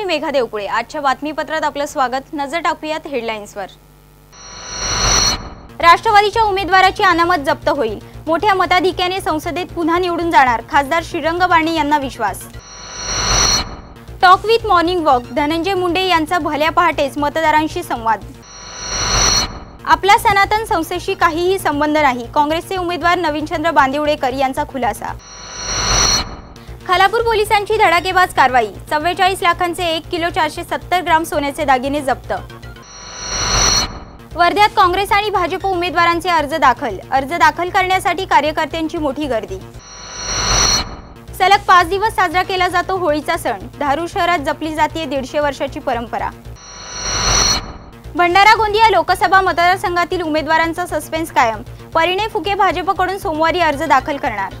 मी मेघा देवपुळे. आजच्या बातमीपत्रात आपलं स्वागत. नजर टाकूयात हेडलाईन्सवर. राष्ट्रवादीच्या उमेदवाराची अनामत जप्त होईल. मोठ्या मताधिक्याने संसदेत पुन्हा निवडून जाणार खासदार श्रीरंग बाणे यांना विश्वास. Talk with morning walk. Dhananjay Munde यांचा भल्या पहाटेच मतदारांशी संवाद. आपला सनातन संस्थेशी काहीही संबंध नाही. काँग्रेसचे उमेदवार नवीनचंद्र बांदिवडेकर यांचा खुलासा. खालापूर पोलिसांची धडाकेबाज कारवाई. चव्वेचाळीस लाखांचे एक किलो चारशे सत्तर ग्राम सोन्याचे दागिने जप्त. वर्ध्यात काँग्रेस आणि भाजप उमेदवारांचे अर्ज दाखल. अर्ज दाखल करण्यासाठी कार्यकर्त्यांची मोठी गर्दी. सलग पाच दिवस साजरा केला जातो होळीचा सण. धारू शहरात जपली जाते दीडशे वर्षाची परंपरा. भंडारा गोंदिया लोकसभा मतदारसंघातील उमेदवारांचा सस्पेन्स कायम. परिणय फुके भाजपकडून सोमवारी अर्ज दाखल करणार.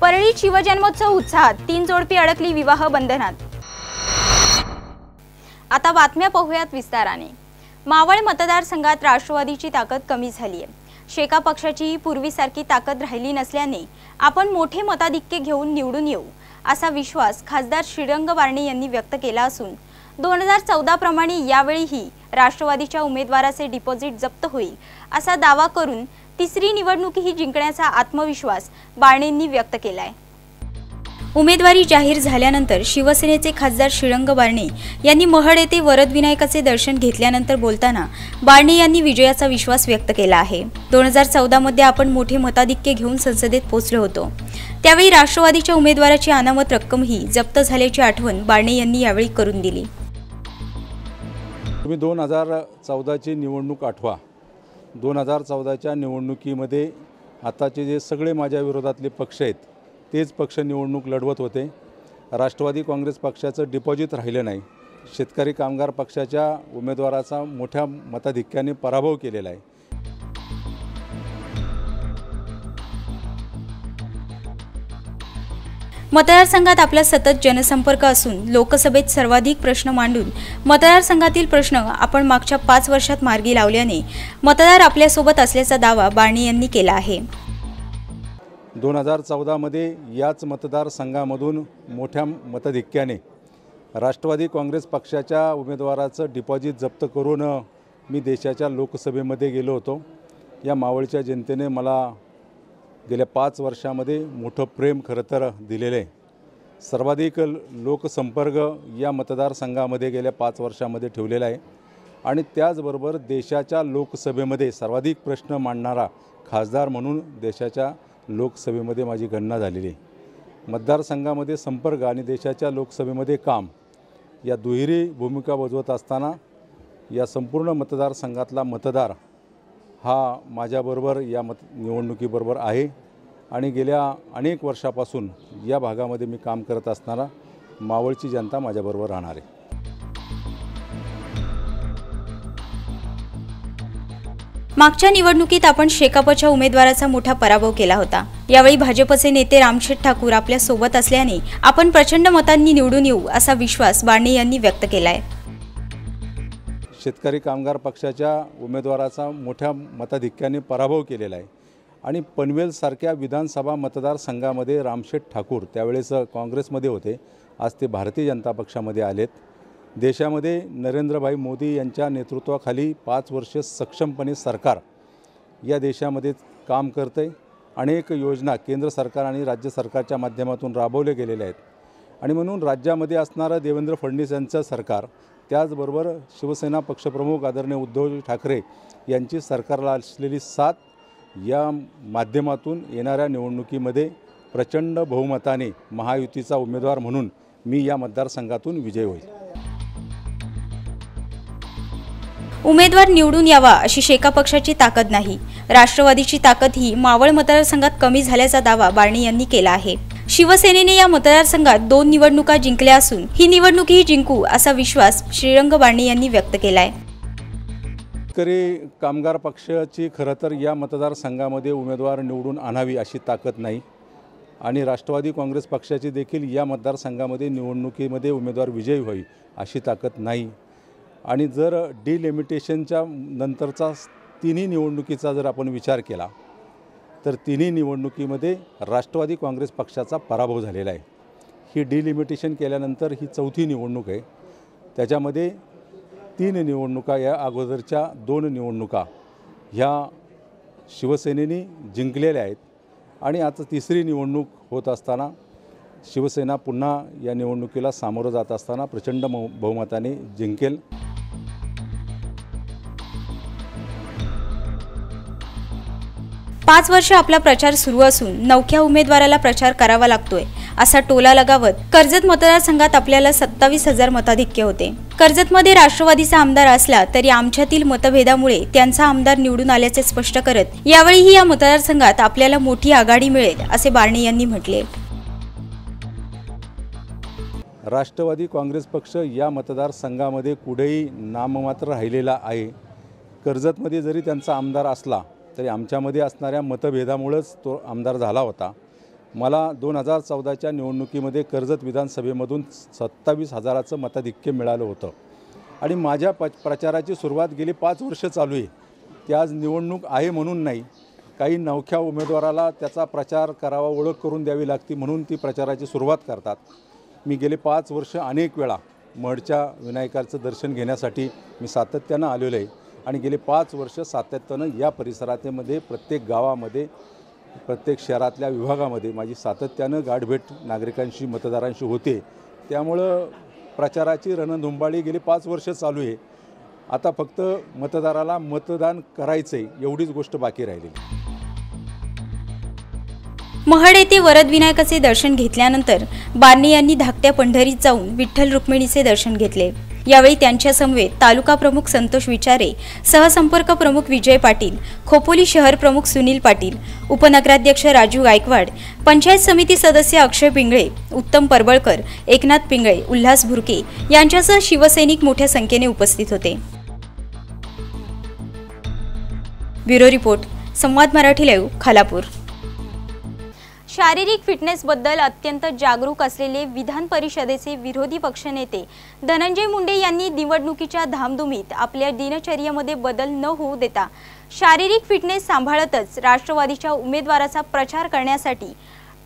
परळीत शिवजन्मोत्सव उत्साहात तीन जोडपी अडकली विवाह बंधनात. आता बातम्या पाहूयात विस्ताराने. मावळ मतदारसंघात राष्ट्रवादीची ताकद कमी झाली आहे शेका पक्षाचीही पूर्वीसारखी ताकद राहिली नसल्याने आपण मोठे मताधिक्य घेऊन निवडून येऊ असा विश्वास खासदार श्रीरंग बारणे यांनी व्यक्त केला असून दोन हजार चौदाप्रमाणे यावेळीही राष्ट्रवादीच्या उमेदवाराचे डिपॉझिट जप्त होईल असा दावा करून तिसरी निवडणूकही जिंकण्याचा आत्मविश्वास बारणेंनी व्यक्त केलाय. उमेदवारी जाहीर झाल्यानंतर शिवसेनेचे खासदार श्रीरंग बारणे यांनी महड येथे वरदविनायकाचे दर्शन घेतल्यानंतर बोलताना बारणे यांनी विजयाचा विश्वास व्यक्त केला आहे. दोन हजार चौदामध्ये आपण मोठे मताधिक्य घेऊन संसदेत पोहोचलो होतो. त्यावेळी राष्ट्रवादीच्या उमेदवाराची अनामत रक्कमही जप्त झाल्याची आठवण बारणे यांनी यावेळी करून दिली. तुम्ही दोन हजार चौदाची निवडणूक आठवा. दोन हजार चौदाच्या निवडणुकीमध्ये आताचे जे सगळे माझ्या विरोधातले पक्ष आहेत तेच पक्ष निवडणूक लढवत होते. राष्ट्रवादी काँग्रेस पक्षाचं डिपॉझिट राहिलं नाही. शेतकरी कामगार पक्षाच्या उमेदवाराचा मोठ्या मताधिक्याने पराभव केलेला आहे. मतदारसंघात आपला सतत जनसंपर्क असून लोकसभेत सर्वाधिक प्रश्न मांडून मतदारसंघातील प्रश्न आपण मागच्या पाच वर्षात मार्गी लावल्याने मतदार आपल्यासोबत असल्याचा दावा बाणी यांनी केला आहे. दोन हजार चौदामध्ये याच मतदारसंघामधून मोठ्या मताधिक्याने राष्ट्रवादी काँग्रेस पक्षाच्या उमेदवाराचं डिपॉझिट जप्त करून मी देशाच्या लोकसभेमध्ये गेलो होतो. या मावळच्या जनतेने मला गेल्या पाच वर्षामध्ये मोठं प्रेम खरं तर दिलेलं आहे. सर्वाधिक लोकसंपर्क या मतदारसंघामध्ये गेल्या पाच वर्षामध्ये ठेवलेला आहे. आणि त्याचबरोबर देशाच्या लोकसभेमध्ये सर्वाधिक प्रश्न मांडणारा खासदार म्हणून देशाच्या लोकसभेमध्ये माझी गणना झालेली आहे. मतदारसंघामध्ये संपर्क आणि देशाच्या लोकसभेमध्ये काम या दुहेरी भूमिका बजवत असताना या संपूर्ण मतदारसंघातला मतदार हा माझ्याबरोबर या मत निवडणुकीबरोबर आहे. आणि गेल्या अनेक वर्षापासून या भागामध्ये मी काम करत असणारा मावळची जनता माझ्याबरोबर राहणार आहे. मागच्या निवडणुकीत आपण शेकापच्या उमेदवाराचा मोठा पराभव केला होता. यावेळी भाजपचे नेते रामशेठ ठाकूर आपल्यासोबत असल्याने आपण प्रचंड मतांनी निवडून येऊ असा विश्वास बाणे यांनी व्यक्त केलाय. शेतकरी कामगार पक्षाच्या उमेदवाराचा मोठ्या मताधिक्याने पराभव केलेला आहे. आणि पनवेलसारख्या विधानसभा मतदारसंघामध्ये रामशेठ ठाकूर त्यावेळेस काँग्रेसमध्ये होते. आज ते भारतीय जनता पक्षामध्ये आलेत. देशामध्ये नरेंद्रभाई मोदी यांच्या नेतृत्वाखाली पाच वर्ष सक्षमपणे सरकार या देशामध्ये काम करते अनेक योजना केंद्र सरकार आणि राज्य सरकारच्या माध्यमातून राबवल्या गेलेल्या आहेत. आणि म्हणून राज्यामध्ये असणारं देवेंद्र फडणवीस यांचं सरकार त्याचबरोबर शिवसेना पक्षप्रमुख आदरणीय उद्धव ठाकरे यांची सरकारला असलेली साथ या माध्यमातून येणाऱ्या निवडणुकीमध्ये प्रचंड बहुमताने महायुतीचा उमेदवार म्हणून मी या मतदारसंघातून विजय होईल. उमेदवार निवडून यावा अशी शेका पक्षाची ताकद नाही. राष्ट्रवादीची ताकद ही मावळ मतदारसंघात कमी झाल्याचा दावा बारणे यांनी केला आहे. शिवसेनेने या मतदारसंघात दोन निवडणुका जिंकल्या असून ही निवडणुकीही जिंकू असा विश्वास श्रीरंग बाणे यांनी व्यक्त केलाय. शेतकरी कामगार पक्षाची खरं तर या मतदारसंघामध्ये उमेदवार निवडून आणावी अशी ताकद नाही. आणि राष्ट्रवादी काँग्रेस पक्षाची देखील या मतदारसंघामध्ये निवडणुकीमध्ये उमेदवार विजयी व्हावी अशी ताकद नाही. आणि जर डिलिमिटेशनच्या नंतरचा तिन्ही निवडणुकीचा जर आपण विचार केला तर तिन्ही निवडणुकीमध्ये राष्ट्रवादी काँग्रेस पक्षाचा पराभव झालेला आहे. ही डिलिमिटेशन केल्यानंतर ही चौथी निवडणूक आहे. त्याच्यामध्ये तीन निवडणुका या अगोदरच्या दोन निवडणुका ह्या शिवसेनेने जिंकलेल्या आहेत. आणि आता तिसरी निवडणूक होत असताना शिवसेना पुन्हा या निवडणुकीला सामोरं जात असताना प्रचंड बहुमताने जिंकेल. पाच वर्ष आपला प्रचार सुरू असून नवख्या उमेदवाराला प्रचार करावा लागतोय असा टोला लगावत कर्जत मतदारसंघात आपल्याला सत्तावीस हजार मताधिक्य होते. कर्जतमध्ये राष्ट्रवादीचा आमदार असला तरी आमच्यातील मतभेदामुळे त्यांचा आमदार निवडून आल्याचे स्पष्ट करत यावेळीही या मतदारसंघात आपल्याला मोठी आघाडी मिळेल असे बारणे यांनी म्हटले. राष्ट्रवादी काँग्रेस पक्ष या मतदारसंघामध्ये कुठेही नाममात्र राहिलेला आहे. कर्जतमध्ये जरी त्यांचा आमदार असला तरी आमच्यामध्ये असणाऱ्या मतभेदामुळंच तो आमदार झाला होता. मला दोन हजार चौदाच्या निवडणुकीमध्ये कर्जत विधानसभेमधून सत्तावीस हजाराचं मताधिक्य मिळालं होतं. आणि माझ्या प प्रचाराची सुरुवात गेली पाच वर्ष चालू आहे. ती आज निवडणूक आहे म्हणून नाही. काही नवख्या उमेदवाराला त्याचा प्रचार करावा ओळख करून द्यावी लागती म्हणून ती प्रचाराची सुरुवात करतात. मी गेले पाच वर्ष अनेक वेळा मडच्या विनायकाचं दर्शन घेण्यासाठी मी सातत्यानं आलेलो आहे. आणि गेले पाच वर्ष सातत्यानं या परिसरातेमध्ये प्रत्येक गावामध्ये प्रत्येक शहरातल्या विभागामध्ये माझी सातत्यानं गाठभेट नागरिकांशी मतदारांशी होते. त्यामुळं प्रचाराची रणधुंबाळी गेली पाच वर्ष चालू आहे. आता फक्त मतदाराला मतदान करायचं आहे एवढीच गोष्ट बाकी राहिली महड येथे वरदविनायकाचे दर्शन घेतल्यानंतर बारणे यांनी धाकट्या पंढरीत जाऊन विठ्ठल रुक्मिणीचे दर्शन घेतले. यावेळी त्यांच्या समवेत तालुका प्रमुख संतोष विचारे सहसंपर्क प्रमुख विजय पाटील खोपोली शहर प्रमुख सुनील पाटील उपनगराध्यक्ष राजू गायकवाड पंचायत समिती सदस्य अक्षय पिंगळे उत्तम परबळकर एकनाथ पिंगळे उल्हास भुरके यांच्यासह शिवसैनिक मोठ्या संख्येने उपस्थित होते. ब्युरो रिपोर्ट संवाद मराठी लाईव्ह खालापूर. शारीरिक फिटनेसबद्दल अत्यंत जागरूक असलेले विधान परिषदेचे विरोधी पक्षनेते धनंजय मुंडे यांनी निवडणुकीच्या धामधुमीत आपल्या दिनचर्येमध्ये बदल न होऊ देता शारीरिक फिटनेस सांभाळतच राष्ट्रवादीच्या उमेदवाराचा प्रचार करण्यासाठी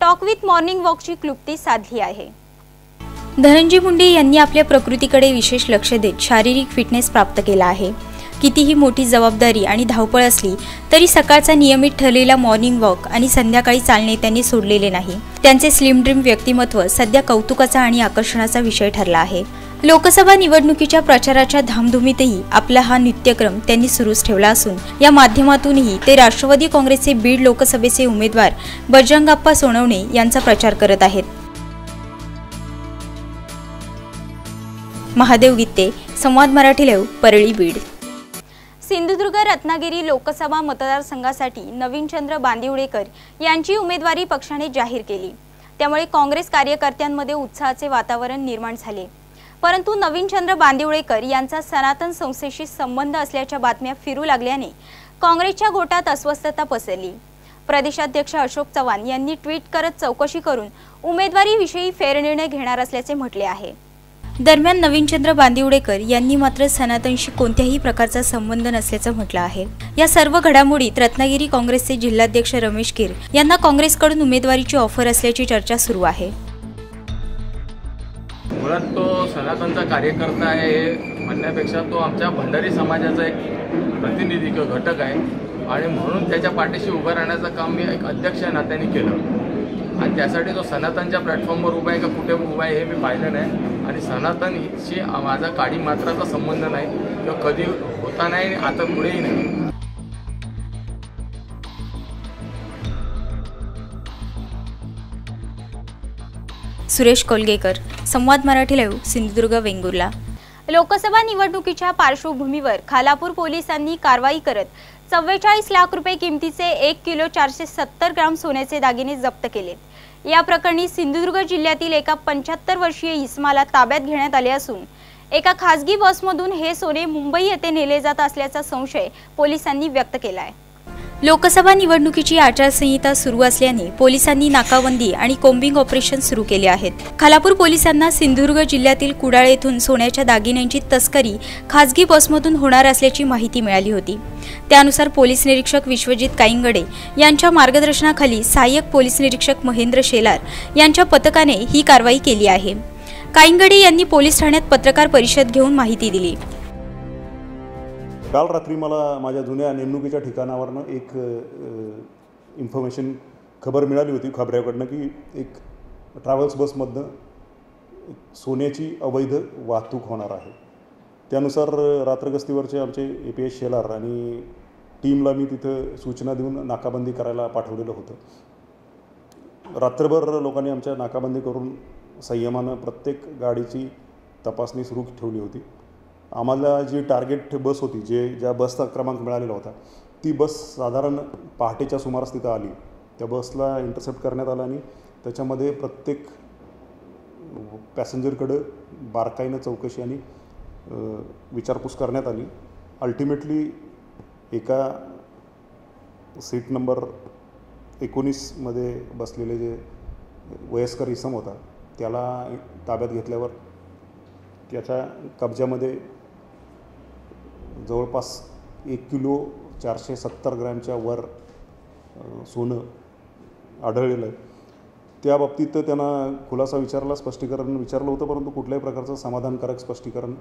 टॉक विथ मॉर्निंग वॉकची क्लुप्ती साधली आहे. धनंजय मुंडे यांनी आपल्या प्रकृतीकडे विशेष लक्ष देत शारीरिक फिटनेस प्राप्त केला आहे. कितीही मोठी जबाबदारी आणि धावपळ असली तरी सकाळचा नियमित ठरलेला मॉर्निंग वॉक आणि संध्याकाळी चालणे त्यांनी सोडलेले नाही. त्यांचे स्लिम ड्रीम व्यक्तिमत्व सध्या कौतुकाचा आणि आकर्षणाचा विषय ठरला आहे. लोकसभा निवडणुकीच्या प्रचाराच्या धामधुमीतही आपला हा नित्यक्रम त्यांनी सुरूच ठेवला असून या माध्यमातूनही ते राष्ट्रवादी काँग्रेसचे बीड लोकसभेचे उमेदवार बजरंगाप्पा सोनवणे यांचा प्रचार करत आहेत. महादेव गीते संवाद मराठी लाईव्ह परळी बीड. सिंधुदुर्ग रत्नागिरी लोकसभा मतदारसंघासाठी नवीनचंद्र बांदिवडेकर यांची उमेदवारी पक्षाने जाहीर केली. त्यामुळे काँग्रेस कार्यकर्त्यांमध्ये उत्साहाचे वातावरण निर्माण झाले. परंतु नवीनचंद्र बांदिवडेकर यांचा सनातन संस्थेशी संबंध असल्याच्या बातम्या फिरू लागल्याने काँग्रेसच्या गोटात अस्वस्थता पसरली. प्रदेशाध्यक्ष अशोक चव्हाण यांनी ट्विट करत चौकशी करून उमेदवारीविषयी फेरनिर्णय घेणार असल्याचे म्हटले आहे. दरम्यान नवीनचंद्र बांदिवडेकर यांनी मात्र सनातनशी कोणत्याही प्रकारचा संबंध नसल्याचं म्हटलं आहे. या सर्व घडामोडीत रत्नागिरी काँग्रेसचे जिल्हाध्यक्ष रमेश कीर यांना काँग्रेसकडून उमेदवारीची ऑफर असल्याची चर्चा सुरू आहे. मुळात तो सनातनचा कार्यकर्ता आहे हे म्हणण्यापेक्षा तो आमच्या भंडारी समाजाचा एक प्रतिनिधी किंवा घटक आहे. आणि म्हणून त्याच्या पाठीशी उभं राहण्याचं काम मी एक अध्यक्ष नात्याने केलं. आणि त्यासाठी तो सनातनच्या प्लॅटफॉर्मवर उभा आहे का कुठे उभा आहे हे मी पाहिलं नाही. आणि सनातनशी माझा काडी मात्राचा संबंध नाही. किंवा कधी होता नाही आणि आता पुढेही नाही. सुरेश कोलगेकर संवाद मराठी लाईव्ह सिंधुदुर्ग वेंगुर्ला. लोकसभा निवडणुकीच्या पार्श्वभूमीवर खालापूर पोलिसांनी कारवाई करत चव्वेचाळीस लाख रुपये किमतीचे एक किलो चारशे सत्तर ग्राम सोन्याचे दागिने जप्त केलेत या प्रकरणी सिंधुदुर्ग जिल्ह्यातील एका पंच्याहत्तर वर्षीय इस्माला ताब्यात घेण्यात आले असून एका खासगी बसमधून हे सोने मुंबई येथे नेले जात असल्याचा संशय पोलिसांनी व्यक्त केला आहे लोकसभा निवडणुकीची आचारसंहिता सुरू असल्याने पोलिसांनी नाकाबंदी आणि कोम्बिंग ऑपरेशन सुरू केले आहेत. खालापूर पोलिसांना सिंधुदुर्ग जिल्ह्यातील कुडाळ येथून सोन्याच्या दागिन्यांची तस्करी खासगी बसमधून होणार असल्याची माहिती मिळाली होती. त्यानुसार पोलीस निरीक्षक विश्वजित काईंगडे यांच्या मार्गदर्शनाखाली सहाय्यक पोलीस निरीक्षक महेंद्र शेलार यांच्या पथकाने ही कारवाई केली आहे. काईंगडे यांनी पोलीस ठाण्यात पत्रकार परिषद घेऊन माहिती दिली. काल रात्री मला माझ्या जुन्या नेमणुकीच्या ठिकाणावरनं एक इन्फॉर्मेशन खबर मिळाली होती खबऱ्याकडनं की एक ट्रॅव्हल्स बसमधनं सोन्याची अवैध वाहतूक होणार आहे. त्यानुसार रात्रगस्तीवरचे आमचे ए पी एस शेलार आणि टीमला मी तिथं सूचना देऊन नाकाबंदी करायला पाठवलेलं होतं. रात्रभर लोकांनी आमच्या नाकाबंदी करून संयमानं प्रत्येक गाडीची तपासणी सुरू ठेवली होती. आम्हाला जी टार्गेट बस होती जे ज्या बसचा क्रमांक मिळालेला होता ती बस साधारण पहाटेच्या सुमारास तिथं आली. त्या बसला इंटरसेप्ट करण्यात आला आणि त्याच्यामध्ये प्रत्येक पॅसेंजरकडं बारकाईनं चौकशी आणि विचारपूस करण्यात आली. अल्टिमेटली एका सीट नंबर एकोणीसमध्ये बसलेले जे वयस्कर इसम होता त्याला ताब्यात घेतल्यावर त्याच्या कब्ज्यामध्ये जवळपास एक किलो चारशे सत्तर ग्रॅमच्या वर सोनं आढळलेलं आहे. त्या बाबतीत त्यांना खुलासा विचारला स्पष्टीकरण विचारलं होतं परंतु कुठल्याही प्रकारचं समाधानकारक स्पष्टीकरण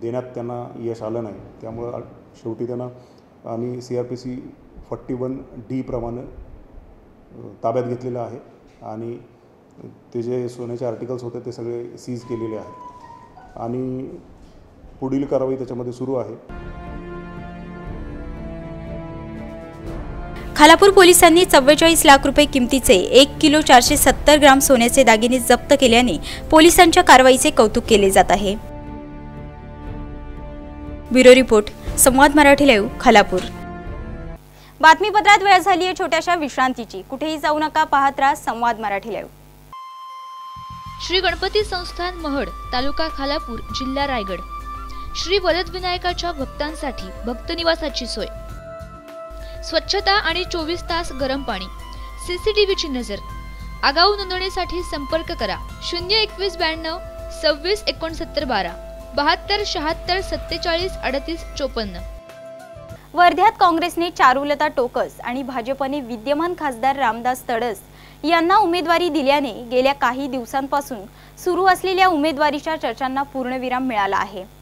देण्यात त्यांना यश आलं नाही. त्यामुळं शेवटी त्यांना आम्ही C R P C forty one डीप्रमाणे ताब्यात घेतलेलं आहे आणि ते जे सोन्याचे आर्टिकल्स होते ते सगळे सीज केलेले आहेत. आणि पुढील कारवाई त्याच्यामध्ये सुरू आहे. खालापूर पोलिसांनी चव्वेचाळीस लाख रुपये किमतीचे एक किलो चारशे सत्तर ग्राम सोन्याचे दागिने जप्त केल्याने पोलिसांच्या कारवाईचे कौतुक केले जात आहे. ब्युरो रिपोर्ट संवाद मराठी लाईव्ह खालापूर. बातमीपत्रात वेळ झाली आहे छोट्याशा विश्रांतीची. कुठेही जाऊ नका पाहत राहा संवाद मराठी लाईव्ह श्री गणपती संस्थान महड तालुका खालापूर जिल्हा रायगड. श्री वरदविनायकाच्या भक्तांसाठी भक्तनिवासाची सोय. स्वच्छता आणि चोवीस तास गरम पाणी. सीसीटीव्हीची नजर. आगाऊ नोंदणीसाठी संपर्क करा. शून्य एकवीस ब्याण्णव सव्वीस एकोणसत्तर बारा. बहात्तर शहात्तर सत्तेचाळीस अडतीस चोपन्न. वर्ध्यात काँग्रेसने चारुलता टोकस आणि भाजपने विद्यमान खासदार रामदास तडस यांना उमेदवारी दिल्याने गेल्या काही दिवसांपासून सुरू असलेल्या उमेदवारीच्या चर्चांना पूर्णविराम मिळाला आहे.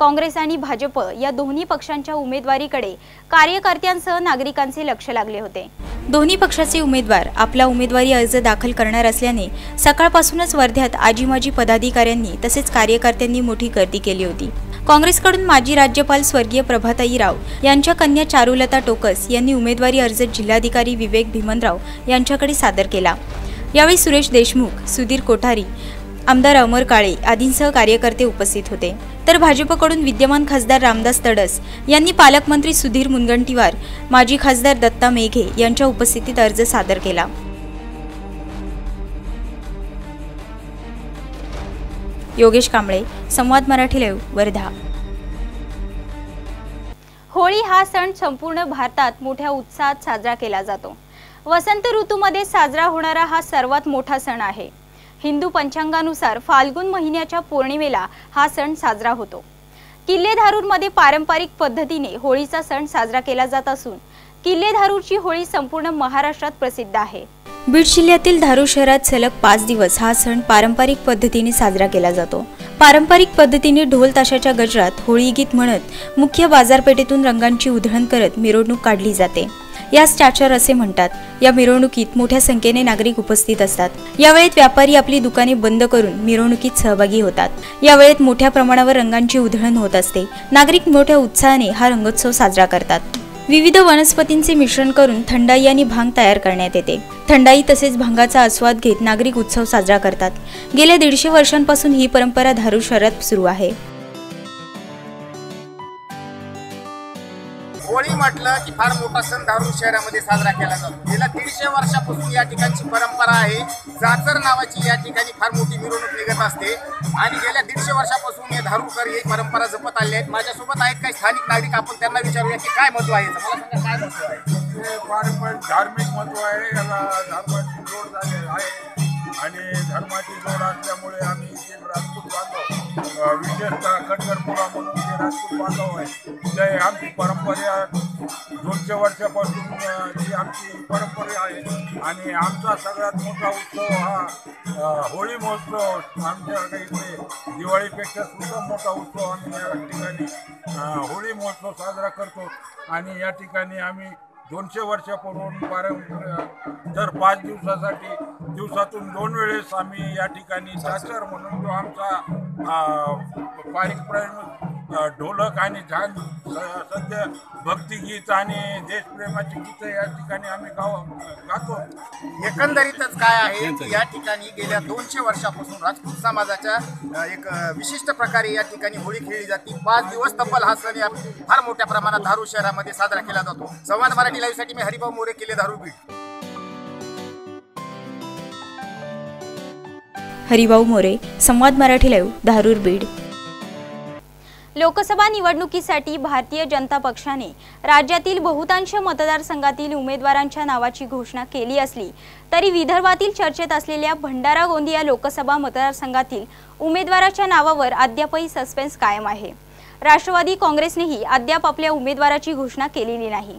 काँग्रेस आणि भाजप या दोन्ही पक्षांच्या उमेदवारीकडे कार्यकर्त्यांसह नागरिकांचे लक्ष लागले होते. दोन्ही पक्षाचे उमेदवार आपला उमेदवारी अर्ज दाखल करणार असल्याने सकाळपासूनच वर्ध्यात आजीमाजी पदाधिकाऱ्यांनी तसेच कार्यकर्त्यांनी मोठी गर्दी केली होती. काँग्रेसकडून माजी राज्यपाल स्वर्गीय प्रभाताई राव यांच्या कन्या चारुलता टोकस यांनी उमेदवारी अर्ज जिल्हाधिकारी विवेक भीमनराव यांच्याकडे सादर केला. यावेळी सुरेश देशमुख सुधीर कोठारी आमदार अमर काळे आदींसह कार्यकर्ते उपस्थित होते. तर भाजपकडून विद्यमान खासदार रामदास तडस यांनी पालकमंत्री सुधीर मुनगंटीवार माजी खासदार दत्ता मेघे यांच्या उपस्थितीत अर्ज सादर केला. योगेश कांबळे संवाद मराठी लाईव्ह वर्धा. होळी हा सण संपूर्ण भारतात मोठ्या उत्साहात साजरा केला जातो. वसंत ऋतूमध्ये साजरा होणारा हा सर्वात मोठा सण आहे. हिंदू पंचांगानुसार फाल्गुन महिन्याच्या पौर्णिमेला हा सण साजरा होतो. किल्लेधारूरमध्ये पारंपरिक पद्धतीने होळीचा सण साजरा केला जात असून किल्लेधारूरची होळी संपूर्ण महाराष्ट्रात प्रसिद्ध आहे. बीड जिल्ह्यातील धारूर शहरात सलग पाच दिवस हा सण पारंपरिक पद्धतीने साजरा केला जातो. पारंपरिक पद्धतीने ढोल ताशाच्या गजरात होळी गीत म्हणत मुख्य बाजारपेठेतून रंगांची उधळण करत मिरवणूक काढली जाते. या स्टॅचर असे म्हणतात. या मिरवणुकीत मोठ्या संख्येने नागरिक उपस्थित असतात. यावेळेत व्यापारी आपली दुकाने बंद करून मिरवणुकीत सहभागी होतात. यावेळेत मोठ्या प्रमाणावर रंगांची उधळण होत असते. नागरिक मोठ्या उत्साहाने हा रंगोत्सव साजरा करतात. विविध वनस्पतींचे मिश्रण करून थंडाई आणि भांग तयार करण्यात येते. थंडाई तसेच भांगाचा आस्वाद घेत नागरिक उत्सव साजरा करतात. गेल्या दीडशे वर्षांपासून ही परंपरा धारू शहरात सुरू आहे. वाटलं की फार मोठा सण धारूर शहरामध्ये साजरा केला जातो. गेल्या दीडशे वर्षापासून या ठिकाणची परंपरा आहे. जाचर नावाची या ठिकाणी फार मोठी मिरवणूक निघत असते. आणि गेल्या दीडशे वर्षापासून हे धारूरकर ही परंपरा जपत आले आहेत. माझ्यासोबत आहेत काही स्थानिक नागरिक. आपण त्यांना विचारूया की काय महत्त्व आहे मला सांगा काय महत्त्व आहे? हे पारंपरिक धार्मिक महत्त्व आहे. याला जोड आहे. आणि धर्माची जोड असल्यामुळे आम्ही जे राजपूत बांधव विशेषतः खडगरपुरा म्हणून जे राजपूत बांधव आहे. ते आमची परंपरा दोनशे वर्षापासून जी आमची परंपरा आहे. आणि आमचा सगळ्यात मोठा उत्सव हा होळी महोत्सव आमच्या इथे दिवाळीपेक्षा सुद्धा मोठा उत्सव आम्ही या ठिकाणी होळी महोत्सव साजरा करतो. आणि या ठिकाणी आम्ही दोनशे वर्षापूर्वून पारंपरिक दर पाच दिवसासाठी दिवसातून दोन वेळेस आम्ही या ठिकाणी साचर म्हणून जो आमचा अ, पारंपरिक ढोलक आणि झांज स- सध्या भक्तिगीत आणि देशप्रेमाची गीतं या ठिकाणी आम्ही गाव गातो. एकंदरीतच काय आहे की या ठिकाणी गेल्या दोनशे वर्षापासून राजपूत समाजाच्या अ, एक अ, विशिष्ट प्रकारे या ठिकाणी होळी खेळली जाते. पाच दिवस तब्बल हा सण या फार मोठ्या प्रमाणात धारूर शहरामध्ये साजरा केला जातो. संवाद मराठी लाईव्हसाठी मी हरिभाऊ मोरे केले धारूर बीड. हरिभाऊ मोरे संवाद मराठी लाईव्ह धारूर बीड. लोकसभा निवडणुकीसाठी भारतीय जनता पक्षाने राज्यातील बहुतांश मतदारसंघातील उमेदवारांच्या नावाची घोषणा केली असली तरी विदर्भातील चर्चेत असलेल्या भंडारा गोंदिया लोकसभा मतदारसंघातील उमेदवाराच्या नावावर अद्यापही सस्पेन्स कायम आहे. राष्ट्रवादी काँग्रेसनेही अद्याप आपल्या उमेदवाराची घोषणा केलेली नाही.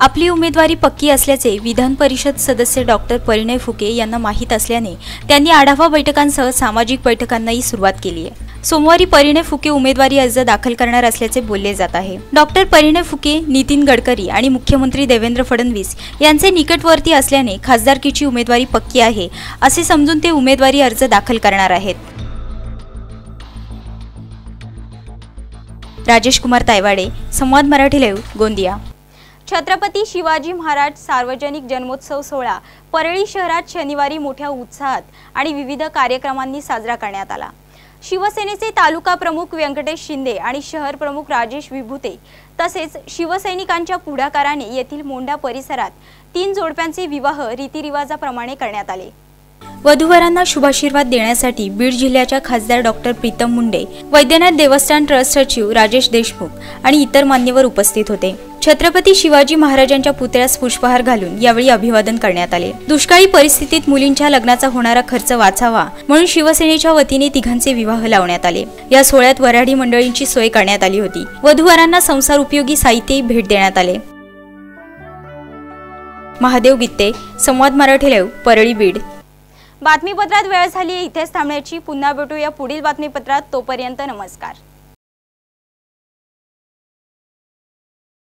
आपली उमेदवारी पक्की असल्याचे विधान परिषद सदस्य डॉक्टर परिणय फुके यांना माहीत असल्याने त्यांनी आढावा बैठकांसह सामाजिक बैठकांनाही सुरुवात केली आहे. सोमवारी परिणय फुके उमेदवारी अर्ज दाखल करणार असल्याचे बोलले जात आहे. डॉक्टर परिणय फुके नितीन गडकरी आणि मुख्यमंत्री देवेंद्र फडणवीस यांचे निकटवर्ती असल्याने खासदारकीची उमेदवारी पक्की आहे असे समजून ते उमेदवारी अर्ज दाखल करणार आहेत. राजेश कुमार तायवाडे संवाद मराठी लाईव्ह गोंदिया. छत्रपती शिवाजी महाराज सार्वजनिक जन्मोत्सव सोहळा परळी शहरात शनिवारी मोठ्या उत्साहात आणि विविध कार्यक्रमांनी साजरा करण्यात आला. शिवसेनेचे तालुका प्रमुख व्यंकटेश शिंदे आणि शहर प्रमुख राजेश विभूते तसेच शिवसैनिकांच्या पुढाकाराने येथील मोंढा परिसरात तीन जोडप्यांचे विवाह रीतिरिवाजाप्रमाणे करण्यात आले. वधूवरांना शुभाशीर्वाद देण्यासाठी बीड जिल्ह्याच्या खासदार डॉक्टर प्रीतम मुंडे वैद्यनाथ देवस्थान ट्रस्ट सचिव राजेश देशमुख आणि इतर मान्यवर उपस्थित होते. छत्रपती शिवाजी महाराजांच्या पुतळ्यास पुष्पहार घालून यावेळी अभिवादन करण्यात आले. दुष्काळी परिस्थितीत मुलींच्या लग्नाचा होणारा खर्च वाचावा म्हणून शिवसेनेच्या वतीने तिघांचे विवाह लावण्यात आले. या सोहळ्यात वऱ्हाडी मंडळींची सोय करण्यात आली होती. वधूवरांना संसार उपयोगी साहित्यही भेट देण्यात आले. महादेव गित्ते संवाद मराठी लाईव्ह परळी बीड. बातमीपत्रात वेळ झाली इथेच थांबण्याची. पुन्हा भेटूया पुढील बातमीपत्रात. तोपर्यंत नमस्कार.